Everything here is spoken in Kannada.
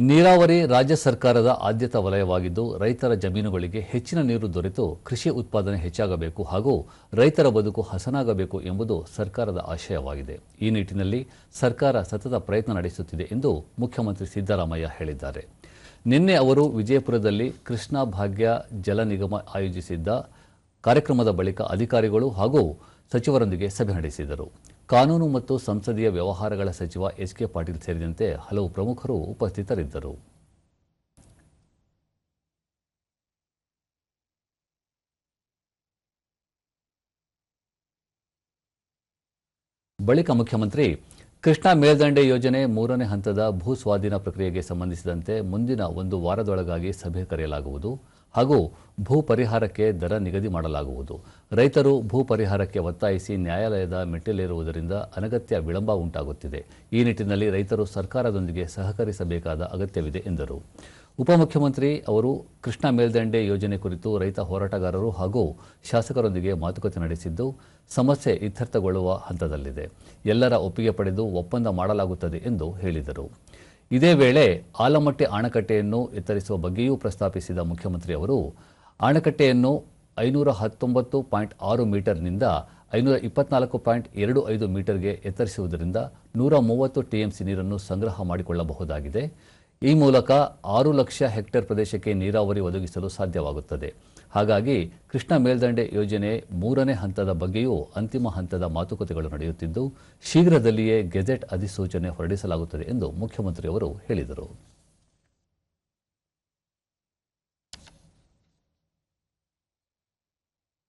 ನೀರಾವರಿ ರಾಜ್ಯ ಸರ್ಕಾರದ ಆದ್ಯತಾ ವಲಯವಾಗಿದ್ದು ರೈತರ ಜಮೀನುಗಳಿಗೆ ಹೆಚ್ಚಿನ ನೀರು ದೊರೆತು ಕೃಷಿ ಉತ್ಪಾದನೆ ಹೆಚ್ಚಾಗಬೇಕು ಹಾಗೂ ರೈತರ ಬದುಕು ಹಸನಾಗಬೇಕು ಎಂಬುದು ಸರ್ಕಾರದ ಆಶಯವಾಗಿದೆ. ಈ ನಿಟ್ಟಿನಲ್ಲಿ ಸರ್ಕಾರ ಸತತ ಪ್ರಯತ್ನ ನಡೆಸುತ್ತಿದೆ ಎಂದು ಮುಖ್ಯಮಂತ್ರಿ ಸಿದ್ದರಾಮಯ್ಯ ಹೇಳಿದ್ದಾರೆ. ನಿನ್ನೆ ಅವರು ವಿಜಯಪುರದಲ್ಲಿ ಕೃಷ್ಣಾ ಭಾಗ್ಯ ಜಲ ನಿಗಮ ಆಯೋಜಿಸಿದ್ದ ಕಾರ್ಯಕ್ರಮದ ಬಳಿಕ ಅಧಿಕಾರಿಗಳು ಹಾಗೂ ಸಚಿವರೊಂದಿಗೆ ಸಭೆ ನಡೆಸಿದರು. ಕಾನೂನು ಮತ್ತು ಸಂಸದೀಯ ವ್ಯವಹಾರಗಳ ಸಚಿವ ಎಚ್ ಕೆ ಪಾಟೀಲ್ ಸೇರಿದಂತೆ ಹಲವು ಪ್ರಮುಖರು ಉಪಸ್ಥಿತರಿದ್ದರು. ಬಳಿಕ ಮುಖ್ಯಮಂತ್ರಿ ಕೃಷ್ಣಾ ಮೇಲ್ದಂಡೆ ಯೋಜನೆ ಮೂರನೇ ಹಂತದ ಭೂ ಸ್ವಾಧೀನ ಪ್ರಕ್ರಿಯೆಗೆ ಸಂಬಂಧಿಸಿದಂತೆ ಮುಂದಿನ ಒಂದು ವಾರದೊಳಗಾಗಿ ಸಭೆ ಕರೆಯಲಾಗುವುದು ಹಾಗೂ ಭೂ ಪರಿಹಾರಕ್ಕೆ ದರ ನಿಗದಿ ಮಾಡಲಾಗುವುದು. ರೈತರು ಭೂ ಪರಿಹಾರಕ್ಕೆ ಒತ್ತಾಯಿಸಿ ನ್ಯಾಯಾಲಯದ ಮೆಟ್ಟಿಲೇರುವುದರಿಂದ ಅನಗತ್ಯ ವಿಳಂಬ ಉಂಟಾಗುತ್ತಿದೆ. ಈ ನಿಟ್ಟಿನಲ್ಲಿ ರೈತರು ಸರ್ಕಾರದೊಂದಿಗೆ ಸಹಕರಿಸಬೇಕಾದ ಅಗತ್ಯವಿದೆ ಎಂದರು. ಉಪಮುಖ್ಯಮಂತ್ರಿ ಅವರು ಕೃಷ್ಣ ಮೇಲ್ದಂಡೆ ಯೋಜನೆ ಕುರಿತು ರೈತ ಹೋರಾಟಗಾರರು ಹಾಗೂ ಶಾಸಕರೊಂದಿಗೆ ಮಾತುಕತೆ ನಡೆಸಿದ್ದು, ಸಮಸ್ಯೆ ಇತ್ಯರ್ಥಗೊಳ್ಳುವ ಹಂತದಲ್ಲಿದೆ. ಎಲ್ಲರ ಒಪ್ಪಿಗೆ ಪಡೆದು ಒಪ್ಪಂದ ಮಾಡಲಾಗುತ್ತದೆ ಎಂದು ಹೇಳಿದರು. ಇದೇ ವೇಳೆ ಆಲಮಟ್ಟಿ ಅಣೆಕಟ್ಟೆಯನ್ನು ಎತ್ತರಿಸುವ ಬಗ್ಗೆಯೂ ಪ್ರಸ್ತಾಪಿಸಿದ ಮುಖ್ಯಮಂತ್ರಿ ಅವರು ಅಣೆಕಟ್ಟೆಯನ್ನು ಐನೂರ ಹತ್ತೊಂಬತ್ತು ಪಾಯಿಂಟ್ ಆರು ಮೀಟರ್ನಿಂದ ಐನೂರ ಇಪ್ಪತ್ನಾಲ್ಕು ಪಾಯಿಂಟ್ ಎರಡು ಐದು ಮೀಟರ್ಗೆ ಎತ್ತರಿಸುವುದರಿಂದ ನೂರ ಮೂವತ್ತು ಟಿಎಂಸಿ ನೀರನ್ನು ಸಂಗ್ರಹ ಮಾಡಿಕೊಳ್ಳಬಹುದಾಗಿದೆ. ಈ ಮೂಲಕ ಆರು ಲಕ್ಷ ಹೆಕ್ಟೇರ್ ಪ್ರದೇಶಕ್ಕೆ ನೀರಾವರಿ ಒದಗಿಸಲು ಸಾಧ್ಯವಾಗುತ್ತದೆ. ಹಾಗಾಗಿ ಕೃಷ್ಣ ಮೇಲ್ದಂಡೆ ಯೋಜನೆ ಮೂರನೇ ಹಂತದ ಬಗ್ಗೆಯೂ ಅಂತಿಮ ಹಂತದ ಮಾತುಕತೆಗಳು ನಡೆಯುತ್ತಿದ್ದು, ಶೀಘ್ರದಲ್ಲಿಯೇ ಗೆಜೆಟ್ ಅಧಿಸೂಚನೆ ಹೊರಡಿಸಲಾಗುತ್ತದೆ ಎಂದು ಮುಖ್ಯಮಂತ್ರಿಯವರು ಹೇಳಿದರು.